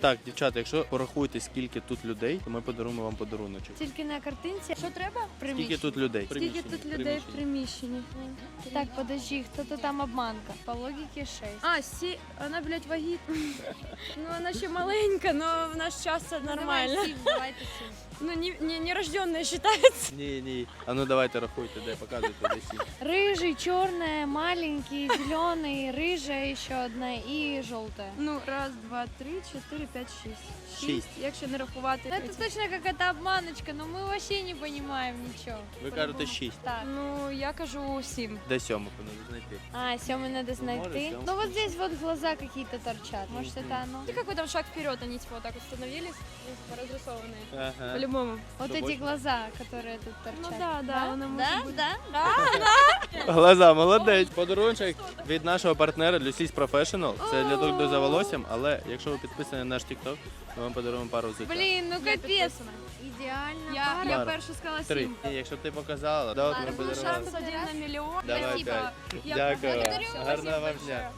Так, дівчата, якщо порахуєте, скільки тут людей, то ми подаруємо вам подаруночок. Тільки на картинці. Що треба? Скільки тут людей? Скільки тут людей в приміщенні? Так, подожди, хто-то там обманка. По логіці 6. А, сі... вона, блядь, вагітна. ну, вона ще маленька, але в наш час це нормально. Давай, сім, давайте сім. Ну, не, не, не рожденная считается. Ні, ні. А ну давайте рахуйте, де показуйте, де сім. Рыжий, черная, маленький, зеленый, рыжая еще одна и желтая. Ну, раз, два, три, чотири, п'ять, шість. Шість. Якщо не рахувати. Это точно какая-то обманочка, но мы вообще не понимаем ничего. Ви кажете шість. Так. Ну, я кажу сім. Де сьому треба знайти? А, Сёмы надо знать может, ты. Сёма Ну вот здесь вот глаза какие-то торчат. Может Мгм. это оно? И какой там шаг вперед, они типа вот так вот становились, ну, разрисованные. Ага. По-любому. Вот Что, эти больше? глаза, которые тут торчат. Ну да, да, вона може да, бути. да. Глаза, молодець. Подарунчик від нашого партнера Lucy's Professional. Це для догляду за волоссям, але якщо ви підписані на наш тікток, ми вам подаруємо пару взуття. Блин, ну капець. капец. Идеально. Я, пара. я Пара. перша сказала Три. сім. І якщо б ти показала, да, от ми Ладно, подарували. шанс один на мільйон. Давай Я, п'ять. я Дякую. благодарю, Гарного вам дня.